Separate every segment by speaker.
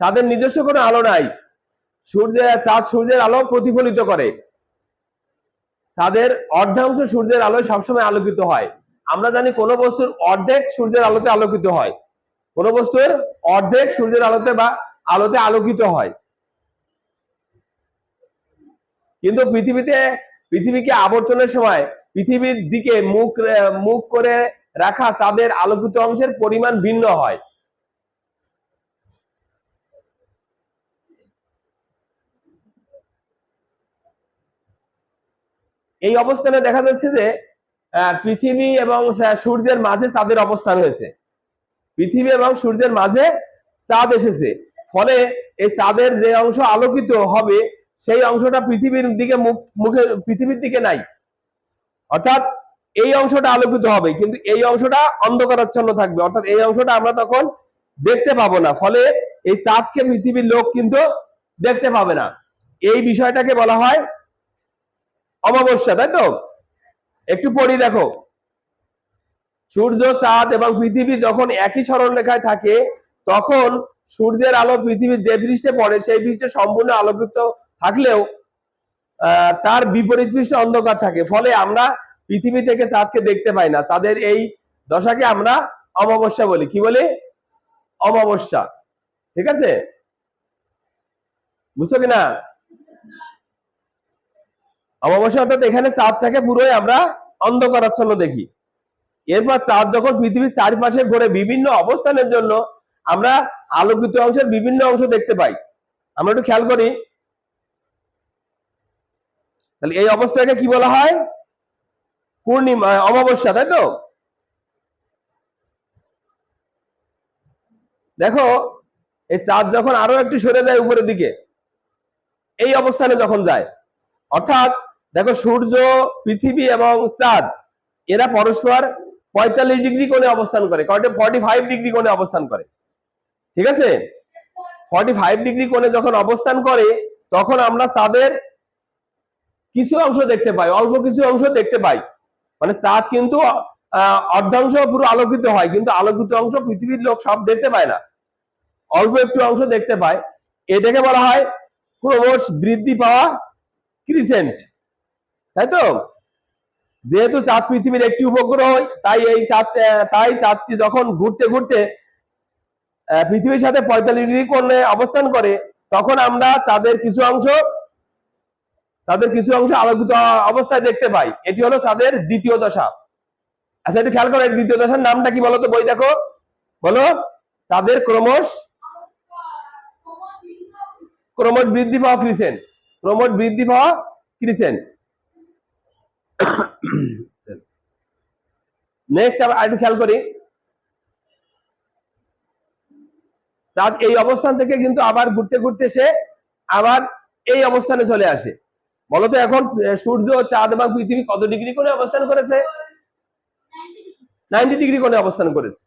Speaker 1: চাঁদের নিজস্ব কোনো আলো নাই। সূর্যের চাঁদ সূর্যের আলো প্রতিফলিত করে। চাঁদের অর্ধাংশ সূর্যের আলোয় সবসময় আলোকিত হয়। আমরা জানি কোনো বস্তুর অর্ধেক সূর্যের আলোতে আলোকিত হয়। কোন বস্তুর অর্ধেক সূর্যের আলোতে বা আলোতে আলোকিত হয়। কিন্তু পৃথিবীতে, পৃথিবীকে আবর্তনের সময় পৃথিবীর দিকে মুখ মুখ করে রাখা চাঁদের আলোকিত অংশের পরিমাণ ভিন্ন হয়। এই অবস্থানে দেখা যাচ্ছে যে পৃথিবী এবং সূর্যের মাঝে চাঁদের অবস্থান হয়েছে। পৃথিবী এবং সূর্যের মাঝে চাঁদ এসেছে। ফলে এই চাঁদের যে অংশ আলোকিত হবে, সেই অংশটা পৃথিবীর দিকে মুখে, পৃথিবীর দিকে নাই। অর্থাৎ এই অংশটা আলোকিত হবে, কিন্তু এই অংশটা অন্ধকারাচ্ছন্ন থাকবে। অর্থাৎ এই অংশটা আমরা তখন দেখতে পাবো না। ফলে এই চাঁদকে পৃথিবীর লোক কিন্তু দেখতে পাবে না। এই বিষয়টাকে বলা হয় অমাবস্যা, তাই তো? একটু পড়ি দেখো। সূর্য, চাঁদ এবং পৃথিবী যখন একই সরল রেখায় থাকে, তখন সূর্যের আলো পৃথিবীর যে পৃষ্ঠে পড়ে, সেই পৃষ্ঠে সম্পূর্ণ আলোকিত থাকলেও তার বিপরীত পৃষ্ঠে অন্ধকার থাকে। ফলে আমরা পৃথিবী থেকে চাঁদকে দেখতে পাই না। তাদের এই দশাকে আমরা অমাবস্যা বলি। কি বলি? অমাবস্যা। ঠিক আছে? বুঝছ কিনা? অমাবস্যা অর্থাৎ এখানে চাঁদটাকে পুরোই আমরা অন্ধকারাচ্ছন্ন দেখি। এরপর চাঁদ যখন পৃথিবীর চারপাশে ঘুরে বিভিন্ন অবস্থানের জন্য আমরা আলোকিত অংশের বিভিন্ন অংশ দেখতে পাই। আমরা একটু খেয়াল করি। তাহলে এই অবস্থাকে কি বলা হয়? পূর্ণিমা অমাবস্যা, তাই তো? দেখো, এই চাঁদ যখন আরও একটু সরে যায় উপরের দিকে, এই অবস্থানে যখন যায়, অর্থাৎ দেখো সূর্য, পৃথিবী এবং চাঁদ, এরা পরস্পর পঁয়তাল্লিশ ডিগ্রি কোণে অবস্থান করে কয়টা ফর্টি ফাইভ ডিগ্রি কোণে অবস্থান করে। ঠিক আছে? ফর্টি ফাইভ ডিগ্রি কোণে যখন অবস্থান করে, তখন আমরা চাঁদের কিছু অংশ দেখতে পাই, অল্প কিছু অংশ দেখতে পাই। মানে চাঁদ কিন্তু অর্ধাংশ পুরো আলোকিত হয়, কিন্তু আলোকিত অংশ পৃথিবীর লোক সব দেখতে পায় না। অল্প একটু অংশ দেখতে পায়। এটাকে বলা হয় ক্রমশ বৃদ্ধি পাওয়া ক্রিসেন্ট তাই তো? যেহেতু চাঁদ পৃথিবীর একটি উপগ্রহ, তাই এই চাঁদ তাই চাঁদটি যখন ঘুরতে ঘুরতে পৃথিবীর সাথে পঁয়তাল্লিশ ডিগ্রি কোণে অবস্থান করে, তখন আমরা চাঁদের কিছু অংশ, চাঁদের কিছু অংশ আলোকিত অবস্থায় দেখতে পাই। এটি হলো চাঁদের দ্বিতীয় দশা। আচ্ছা একটু খেয়াল করো দ্বিতীয় দশার নামটা কি বলতো বই দেখো। বলো, চাঁদের ক্রমশ ক্রমশ বৃদ্ধি পাওয়া ক্রিসেন্ট ক্রমশ বৃদ্ধি পাওয়া ক্রিসেন্ট নেক্সট আবার একটু খেয়াল করি। চাঁদ এই অবস্থান থেকে কিন্তু আবার ঘুরতে ঘুরতে সে আবার এই অবস্থানে চলে আসে। বলতো এখন সূর্য, চাঁদ এবং পৃথিবী কত ডিগ্রি কোণে অবস্থান করেছে? নাইনটি ডিগ্রি কোণে অবস্থান করেছে।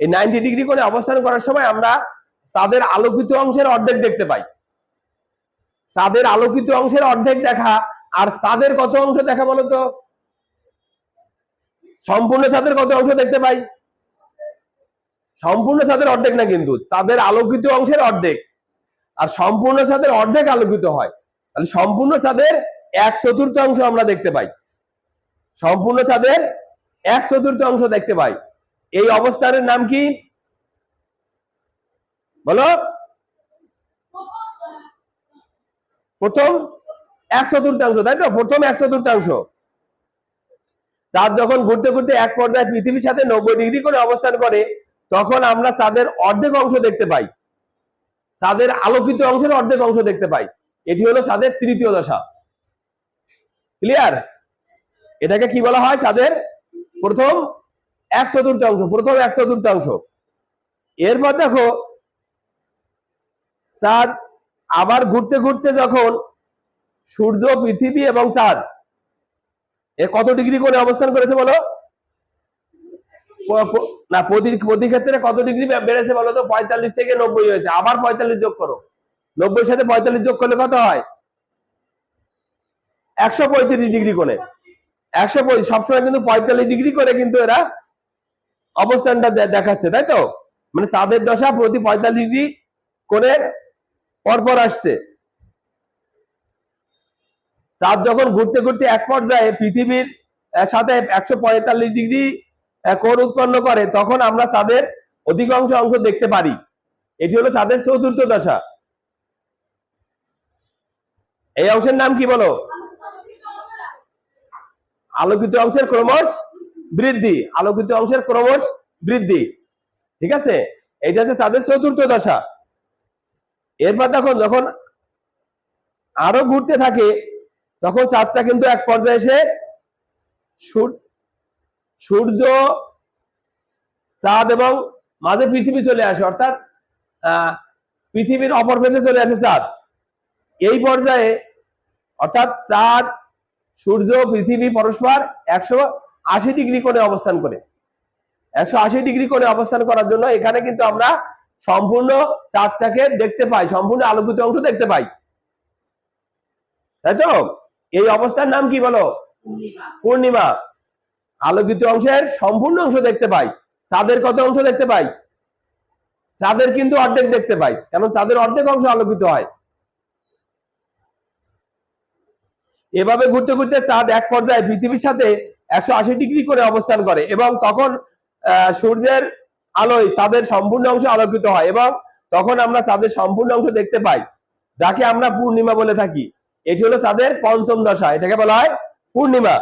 Speaker 1: এই নাইনটি ডিগ্রি কোণে অবস্থান করার সময় আমরা চাঁদের আলোকিত অংশের অর্ধেক দেখতে পাই। চাঁদের আলোকিত অংশের অর্ধেক দেখা আর চাঁদের কত অংশ দেখা বলতো সম্পূর্ণ চাঁদের কত অংশ দেখতে পাই? সম্পূর্ণ চাঁদের অর্ধেক না কিন্তু? চাঁদের আলোকিত অংশের অর্ধেক। আর সম্পূর্ণ চাঁদের অর্ধেক আলোকিত হয়। তাহলে সম্পূর্ণ চাঁদের এক চতুর্থাংশ আমরা দেখতে পাই। সম্পূর্ণ চাঁদের এক চতুর্থাংশ দেখতে পাই। এই অবস্থানের নাম কি? বলো। প্রথম। এক চতুর্থাংশ তাই তো? প্রথম এক চতুর্থাংশ চাঁদ যখন ঘুরতে ঘুরতে এক পর্যায়ে পৃথিবীর সাথে নব্বই ডিগ্রি করে অবস্থান করে, তখন আমরা চাঁদের অর্ধেক অংশ দেখতে পাই। চাঁদের আলোকিত অংশের অর্ধেক অংশ দেখতে পাই। এটি হলো চাঁদের তৃতীয় দশা। ক্লিয়ার এটাকে কি বলা হয় চাঁদের? প্রথম এক চতুর্থাংশ প্রথম এক চতুর্থাংশ এরপর দেখো, চাঁদ আবার ঘুরতে ঘুরতে যখন সূর্য, পৃথিবী এবং চাঁদ। এ কত ডিগ্রি করে অবস্থান করেছে বলো? না, প্রতি ক্ষেত্রে কত ডিগ্রি বেড়েছে বলো তো? পঁয়তাল্লিশ থেকে নব্বই হয়েছে। আবার পঁয়তাল্লিশ যোগ করো। নব্বই সাথে পঁয়তাল্লিশ যোগ করলে কত হয়? একশো পঁয়ত্রিশ ডিগ্রি করে একশো পঁয়ত্রিশ, সবসময় কিন্তু পঁয়তাল্লিশ ডিগ্রি করে কিন্তু এরা অবস্থানটা দেখাচ্ছে, তাই তো? মানে চাঁদের দশা প্রতি পঁয়তাল্লিশ ডিগ্রি করে পরপর আসছে। চাঁদ যখন ঘুরতে ঘুরতে এক পর্যায়ে পৃথিবীর সাথে একশো পঁয়তাল্লিশ ডিগ্রি কোণ উৎপন্ন করে, তখন আমরা চাঁদের অধিকাংশ অংশ দেখতে পারি। এটি হলো চাঁদের চতুর্থ দশা। এই অংশের নাম কি বলো? আলোকিত অংশের ক্রমশ বৃদ্ধি। আলোকিত অংশের ক্রমশ বৃদ্ধি। ঠিক আছে? এটা হচ্ছে চাঁদের চতুর্থ দশা। এরপর দেখো, যখন আরও ঘুরতে থাকে তখন চাঁদটা কিন্তু এক পর্যায়ে এসে সূর্য চাঁদ এবং মাঝে পৃথিবী চলে আসে, অর্থাৎ পৃথিবীর অপর পেজে চলে আসে চাঁদ। এই পর্যায়ে, অর্থাৎ চাঁদ, সূর্য, পৃথিবী, পরস্পর একশো আশি ডিগ্রি কোণে অবস্থান করে। একশো আশি ডিগ্রি কোণে অবস্থান করার জন্য এখানে কিন্তু আমরা সম্পূর্ণ চাঁদটাকে দেখতে পাই, সম্পূর্ণ আলোকিত অংশ দেখতে পাই। তাই তো? এই অবস্থার নাম কি বলো? পূর্ণিমা। আলোকিত অংশের সম্পূর্ণ অংশ দেখতে পাই। চাঁদের কত অংশ দেখতে পাই? চাঁদের কিন্তু অর্ধেক দেখতে পাই। কারণ চাঁদের অর্ধেক অংশ আলোকিত হয়। এভাবে ঘুরতে ঘুরতে চাঁদ এক পর্যায়ে পৃথিবীর সাথে একশো আশি ডিগ্রি করে অবস্থান করে এবং তখন আহ, সূর্যের আলোয় চাঁদের সম্পূর্ণ অংশ আলোকিত হয় এবং তখন আমরা চাঁদের সম্পূর্ণ অংশ দেখতে পাই যাকে আমরা পূর্ণিমা বলে থাকি। এটি হলো চাঁদের পঞ্চম দশা, এটাকে বলা হয় পূর্ণিমা।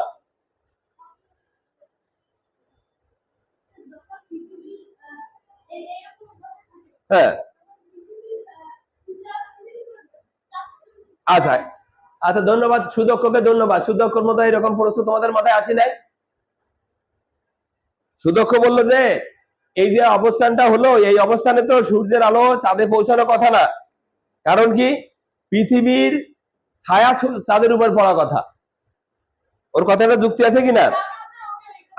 Speaker 1: হ্যাঁ। আচ্ছা আচ্ছা ধন্যবাদ, সুদক্ষকে ধন্যবাদ। সুদক্ষর মতো এরকম প্রশ্ন তোমাদের মাথায় আসি নাই? সুদক্ষ বলল যে, এই যে অবস্থানটা হলো, এই অবস্থানে তো সূর্যের আলো চাঁদে পৌঁছানোর কথা না। কারণ কি? পৃথিবীর ছায়া চাঁদের উপর পড়া কথা। ওর কথাটা যুক্তি আছে কিনা?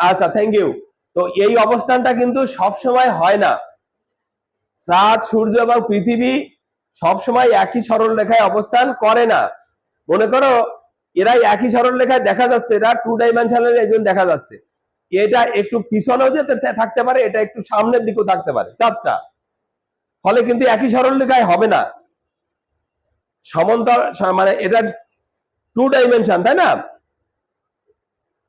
Speaker 1: আচ্ছা থ্যাংক ইউ তো এই অবস্থানটা কিন্তু সব সময় হয় না। চাঁদ, সূর্য এবং পৃথিবী সব সময় একই সরল রেখায় অবস্থান করে না। মনে করো এরা একই সরল রেখায় দেখা যাচ্ছে, এরা টু ডাইমেনশনাল একজন দেখা যাচ্ছে। এটা একটু পিছনেও যেতে থাকতে পারে, এটা একটু সামনের দিকেও থাকতে পারে, চাঁদটা। ফলে কিন্তু একই সরল রেখায় হবে না। সমান্তর মানে এটা টু ডাইমেনশন তাই না?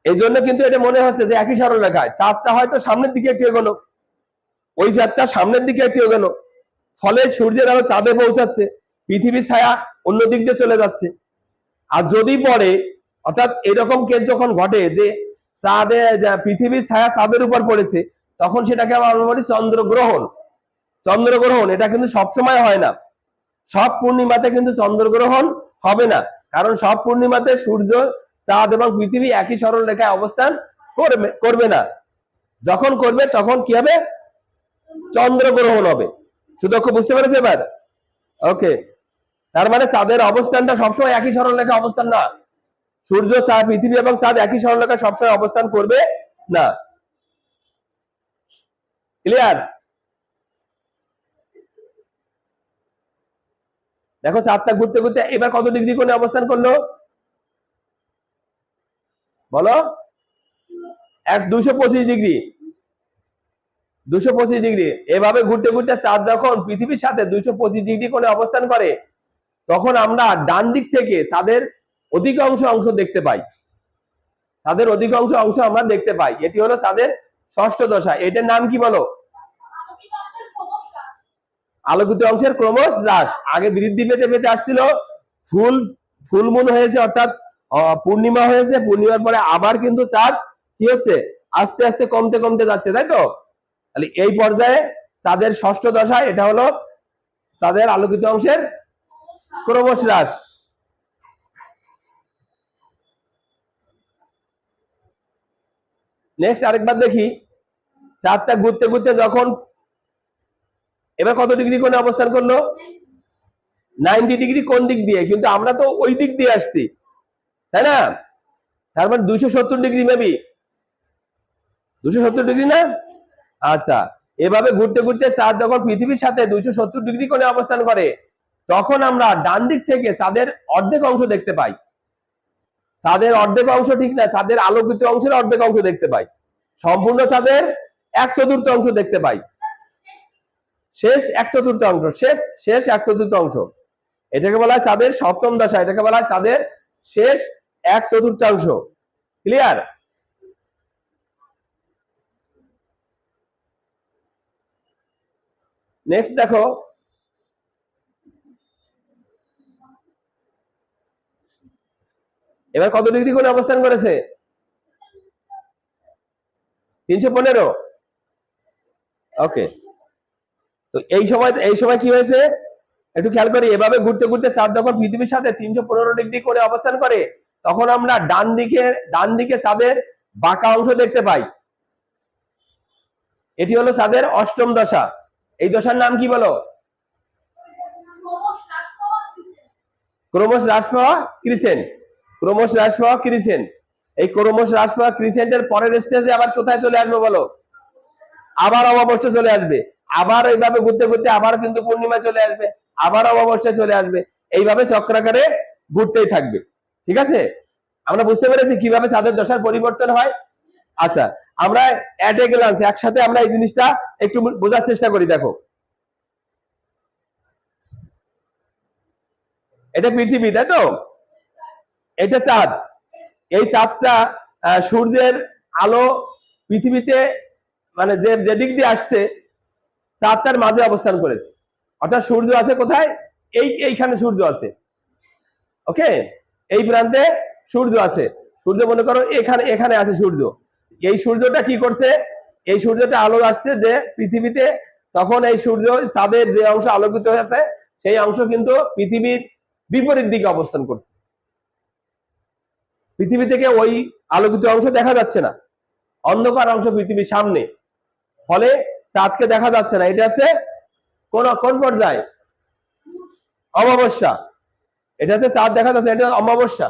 Speaker 1: এই জন্য কিন্তু এটা মনে হচ্ছে যে একই সরল রেখায় চাঁদটা হয়তো সামনের দিকে একটু এগোলো। ওই চাঁদটা সামনের দিকে একটু এগোলো। ফলে সূর্যের আলো চাঁদে পৌঁছাচ্ছে, পৃথিবীর ছায়া অন্য দিক দিয়ে চলে যাচ্ছে। আর যদি পড়ে, অর্থাৎ এরকম কেস যখন ঘটে যে চাঁদে পৃথিবীর ছায়া চাঁদের উপর পড়েছে, তখন সেটাকে আমরা বলি চন্দ্রগ্রহণ। চন্দ্রগ্রহণ, এটা কিন্তু সবসময় হয় না। সব পূর্ণিমাতে কিন্তু চন্দ্রগ্রহণ হবে না। কারণ সব পূর্ণিমাতে সূর্য, চাঁদ এবং পৃথিবী একই সরল রেখায় অবস্থান করবে করবে না। যখন করবে তখন কি হবে? চন্দ্রগ্রহণ হবে। সুদক্ষ বুঝতে পেরেছ এবার? ওকে। তার মানে চাঁদের অবস্থানটা সবসময় একই সরলরেখা অবস্থান না। সূর্য, চাঁদ, পৃথিবী এবং চাঁদ একই সরলরেখা সবসময় অবস্থান করবে না। ক্লিয়ার দেখো চাঁদটা ঘুরতে ঘুরতে এবার কত ডিগ্রি কোণে অবস্থান করল? বলো? এক দুশো পঁচিশ ডিগ্রি। দুশো পঁচিশ ডিগ্রি। এভাবে ঘুরতে ঘুরতে চাঁদ যখন পৃথিবীর সাথে দুশো পঁচিশ ডিগ্রি কোণে অবস্থান করে, তখন আমরা ডান দিক থেকে চাঁদের অধিকাংশ অংশ দেখতে পাই। চাঁদের অধিকাংশ অংশ আমরা দেখতে পাই। এটি হলো চাঁদের ষষ্ঠ দশা। এটার নাম কি বলো? আলোকিত অংশের ক্রমশ হ্রাস। আগে বৃদ্ধি পেতে পেতে আসছিল ফুল ফুল মুন হয়েছে অর্থাৎ পূর্ণিমা হয়েছে, পূর্ণিমার পরে আবার কিন্তু চাঁদ কি হচ্ছে? আস্তে আস্তে কমতে কমতে যাচ্ছে, তাই তো? তাহলে এই পর্যায়ে চাঁদের ষষ্ঠ দশা, এটা হলো চাঁদের আলোকিত অংশের ক্রমশ হ্রাস। নেক্সট আরেকবার দেখি, চাঁদটা ঘুরতে ঘুরতে যখন এবার কত ডিগ্রি কোণে অবস্থান করল? নাইনটি ডিগ্রি কোন দিক দিয়ে? কিন্তু আমরা তো ওই দিক দিয়ে আসছি। তাই না? তার মানে দুইশো সত্তর ডিগ্রি মেবি? দুশো সত্তর ডিগ্রি না? আচ্ছা এভাবে ঘুরতে ঘুরতে চাঁদ যখন পৃথিবীর সাথে দুইশো সত্তর ডিগ্রি কোণে অবস্থান করে, তখন আমরা ডান দিক থেকে চাঁদের অর্ধেক অংশ দেখতে পাই। চাঁদের অর্ধেক অংশ ঠিক না, চাঁদের আলোকিত অংশের অর্ধেক অংশ দেখতে পাই। সম্পূর্ণ চাঁদের এক চতুর্থ অংশ দেখতে পাই। শেষ এক চতুর্থাংশ শেষ শেষ এক চতুর্থাংশ এটাকে বলা হয় চাঁদের সপ্তম দশা, এটাকে বলা হয় চাঁদের শেষ এক চতুর্থাংশ ক্লিয়ার নেক্সট দেখো। এবার কত ডিগ্রি কোণে অবস্থান করেছে? তিনশো পনেরো। ওকে তো এই সময় এই সময় কি হয়েছে? একটু খেয়াল করি, এভাবে ঘুরতে ঘুরতে চাঁদ যখন পৃথিবীর সাথে তিনশো পনেরো ডিগ্রি করে অবস্থান করে, তখন আমরা ডান দিকে ডান দিকে চাঁদের বাঁকা অংশ দেখতে পাই। এটি হলো চাঁদের অষ্টম দশা। এই দশার নাম কি বলো? ক্রমশ হ্রাস পাওয়া ক্রিসেন্ট। ক্রমশ হ্রাস পাওয়া ক্রিসেন্ট। এই ক্রমশ হ্রাস পাওয়া ক্রিসেন্টের পরের স্টেজে আবার কোথায় চলে আসবে বলো? আবার অমাবস্যা চলে আসবে। আবার এইভাবে ঘুরতে ঘুরতে আবার কিন্তু পূর্ণিমা চলে আসবে, আবার অমাবস্যা চলে আসবে। এইভাবে চক্রাকারে ঘুরতেই থাকবে। ঠিক আছে? আমরা বুঝতে পেরেছি কীভাবে চাঁদের দশার পরিবর্তন হয়? আচ্ছা আমরা অ্যাট গ্লান্স একসাথে আমরা এই জিনিসটা একটু বোঝার চেষ্টা করি, দেখো। এটা পৃথিবী, তাই তো? এটা চাঁদ। এই চাঁদটা সূর্যের আলো পৃথিবীতে মানে যে, যেদিক দিয়ে আসছে চাঁদটার মাঝে অবস্থান করেছে। অর্থাৎ সূর্য আছে কোথায়? এই, এইখানে সূর্য আছে। ওকে? এই প্রান্তে সূর্য আছে। সূর্য মনে করো এখানে এখানে আছে সূর্য। এই সূর্যটা কি করছে? এই সূর্যটা আলো আসছে যে পৃথিবীতে তখন এই সূর্য চাঁদের যে অংশ আলোকিত হয়েছে সেই অংশ কিন্তু পৃথিবীর বিপরীত দিকে অবস্থান করছে। পৃথিবী থেকে ওই আলোকিত অংশ দেখা যাচ্ছে না। অন্ধকার অংশ পৃথিবীর সামনে। ফলে চাঁদকে দেখা যাচ্ছে না। এটা হচ্ছে কোন কোন পর্যায়ে? অমাবস্যা। এটা হচ্ছে চাঁদ দেখা যাচ্ছে, এটা অমাবস্যা।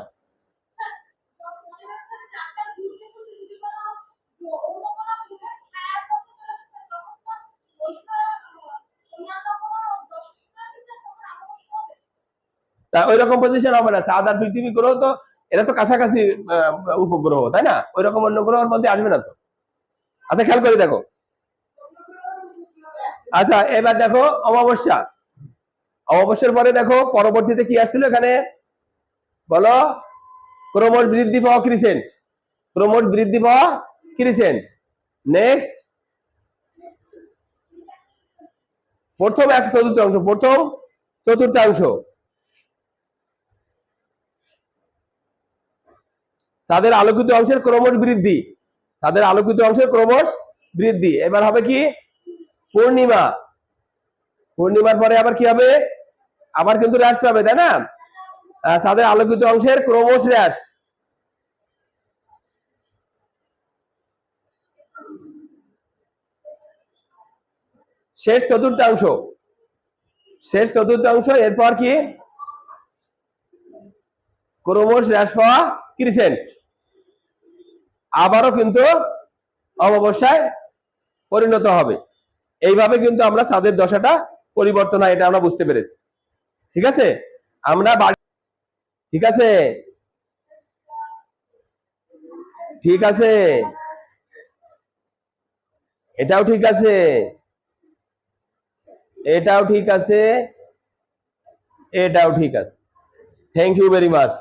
Speaker 1: ওই রকম পজিশন হবে না। চাঁদ আর পৃথিবী গ্রহ তো এটা তো কাছাকাছি উপগ্রহ, তাই না? ওই রকম অন্য গ্রহের মধ্যে আসবে না তো। আচ্ছা খেয়াল করে দেখো। আচ্ছা এবার দেখো অমাবস্যা। অমাবস্যার পরে দেখো পরবর্তীতে কি আসছিল এখানে? বলো। ক্রমশ বৃদ্ধি পাওয়া ক্রিসেন্ট ক্রমশ বৃদ্ধি পাওয়া ক্রিসেন্ট নেক্সট প্রথম এক চতুর্থাংশ প্রথম চতুর্থাংশ তাদের আলোকিত অংশের ক্রমশ বৃদ্ধি। তাদের আলোকিত অংশের ক্রমশ বৃদ্ধি। এবার হবে কি? পূর্ণিমা। পূর্ণিমার পরে আবার কি হবে? আবার কিন্তু হ্রাস পাবে, তাই না? তাদের আলোকিত অংশের ক্রমশ হ্রাস। শেষ চতুর্থাংশ। শেষ চতুর্থাংশ, এরপর কি? ক্রমশ হ্রাস পাওয়া ক্রিসেন্ট আবারও কিন্তু অমাবস্যায় পরিণত হবে। এইভাবে কিন্তু আমরা চাঁদের দশাটা পরিবর্তন হয়, এটা আমরা বুঝতে পেরেছি। ঠিক আছে? আমরা ঠিক আছে? ঠিক আছে? এটাও ঠিক আছে। এটাও ঠিক আছে। এটাও ঠিক আছে। Thank you very much